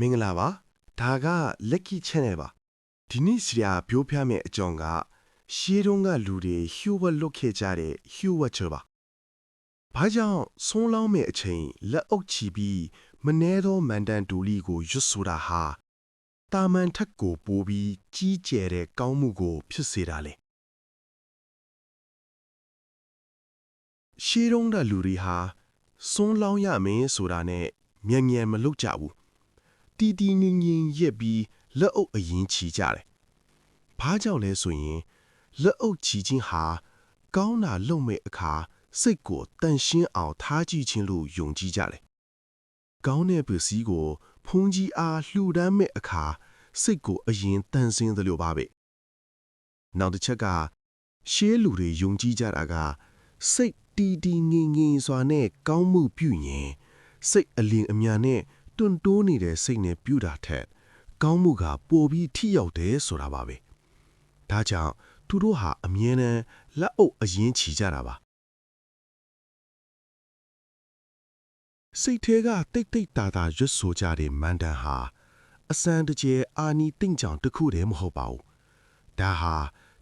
မင်္ဂလာပါဒါက Lucky Channel ပါဒီနေ့ဆရာပြောပြမယ့်အကြောင်းကရှေးတုန်းကလူတွေဟျို့ဝှက်လွတ်ခဲ့ကြတဲ့ဟျို့ဝှက်ချောပါဘာကြောင့်ဆုံးလောင်းမဲ့အချိန်လက်အုပ်ချီပြီးမနှဲသောမန်တန်ဒူလီကိုရွတ်ဆိုတာဟာတာမန်ထက်ကိုပိုပြီးကြီးကျယ်တဲ့ကောင်းမှုကို ဖြစ်စေတာလေရှေးတုန်းကလူတွေဟာဆုံးလောင်းရမင်းဆိုတာနဲ့မြန်မြန်မလုပ်ကြဘူး တီတီငင်ငင်ရက်ပြီးလက်အုပ်အရင်ချီကြတယ်။ဘာကြောင့်လဲဆိုရင်လက်အုပ်ချီခြင်းဟာကောင်းတာလုပ်မဲ့အခါစိတ်ကိုတန်ရှင်းအောင်ထားကြည့်ခြင်းလို့ယုံကြည်ကြတယ်။ကောင်းတဲ့ပစ္စည်းကိုဖုန်ကြီးအားလှူဒန်းမဲ့အခါစိတ်ကိုအရင်တန်ဆင်းသလိုပါပဲ။နောက်တစ်ချက်ကရှေးလူတွေယုံကြည်ကြတာကစိတ်တီတီငင်ငင်စွာနဲ့ကောင်းမှုပြုရင်စိတ်အလင်းအမြန်နဲ့ တွန့်တိုးနေတဲ့စိတ်နဲ့ပြုတာထက်ကောင်းမှုကပိုပြီးထိရောက်တယ်ဆိုတာပါပဲ။ဒါကြောင့်သူတို့ဟာအမြဲတမ်းလက်အုပ်အရင်ချီကြတာပါ။စိတ်ထဲကတိတ်တိတ်တာတာရွတ်ဆိုကြတဲ့မန္တန်ဟာအစံတကျအာနီတင့်ကြောင်တစ်ခုတည်းမဟုတ်ပါဘူး။ဒါဟာ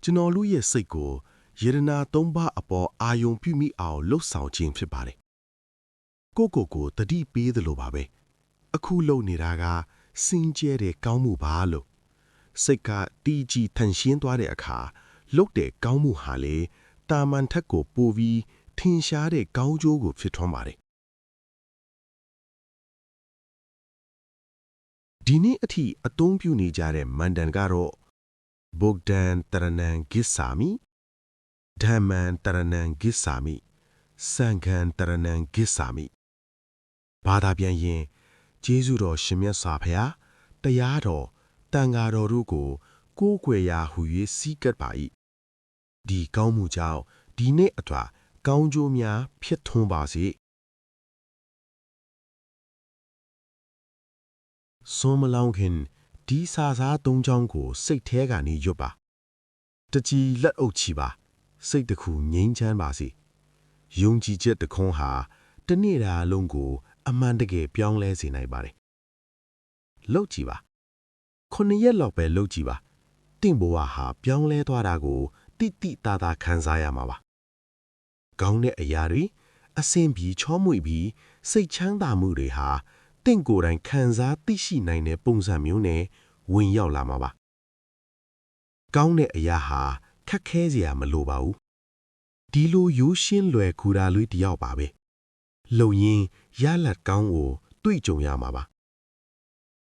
ကျွန်တော်လူရဲ့စိတ်ကိုယေရနာသုံးပါအပေါ်အာယုံပြုမိအောင်လှုပ်ဆောင်ခြင်းဖြစ်ပါတယ်။ကိုကိုကိုတတိပေးသလိုပါပဲ။ အခုလုံနေတာကစင်ကြဲတဲ့ကောင်းမှုပါလို့စိတ်ကတီးကြီးထန်ရှင်းသွားတဲ့အခါလုတ်တဲ့ကောင်းမှုဟာလေတာမန်ထက်ကိုပိုပြီးထင်ရှားတဲ့ကောင်းကျိုးကိုဖြစ်ထွန်းပါတယ်ဒီနေ့အထိအသုံးပြုနေကြတဲ့မန္တန်ကတော့ဗုဒ္ဓံတရဏံဂစ္ဆာမိဓမ္မံတရဏံဂစ္ဆာမိစံဃံတရဏံဂစ္ဆာမိဘာသာပြန်ရင် ကျေးဇူးတော်ရှင်မြတ်စွာဘုရားတရားတော်တန်ဃာတော်တို့ကို ကိုးကွယ်ရာဟူ၍စီးကပ်ပါ၏ဒီကောင်းမှုကြောင့်ဒီနေ့အထွာကောင်းကျိုးများ ဖြစ်ထွန်းပါစေစွန်မလောင်ခင်ဒီစာစားသုံးချောင်းကို စိတ်แท้ကနေရွတ်ပါတကြီးလက်အုပ်ချီပါစိတ်တစ်ခုငြိမ်းချမ်းပါစေယုံကြည်ချက်တခွန်းဟာတနေ့တာအလုံးကို အမှန်တကယ်ပြောင်းလဲစေနိုင်ပါတယ်လှုပ်ကြည့်ပါခုနှစ်ရက်လောက်ပဲလှုပ်ကြည့်ပါတင့်ဘဝဟာပြောင်းလဲသွားတာကိုတိတိတာတာခံစားရမှာပါကောင်းတဲ့အရာတွေအဆင်ပြေချောမွေ့ပြီးစိတ်ချမ်းသာမှုတွေဟာတင့်ကိုယ်တိုင်ခံစားသိရှိနိုင်တဲ့ပုံစံမျိုးနဲ့ဝင်ရောက်လာမှာပါကောင်းတဲ့အရာဟာခက်ခဲစရာမလိုပါဘူးဒီလိုရိုးရှင်းလွယ်ကူတာလေးတယောက်ပါပဲ လုံရင်ရလတ်ကောင်းကိုတွေ့ကြုံရမှာပါ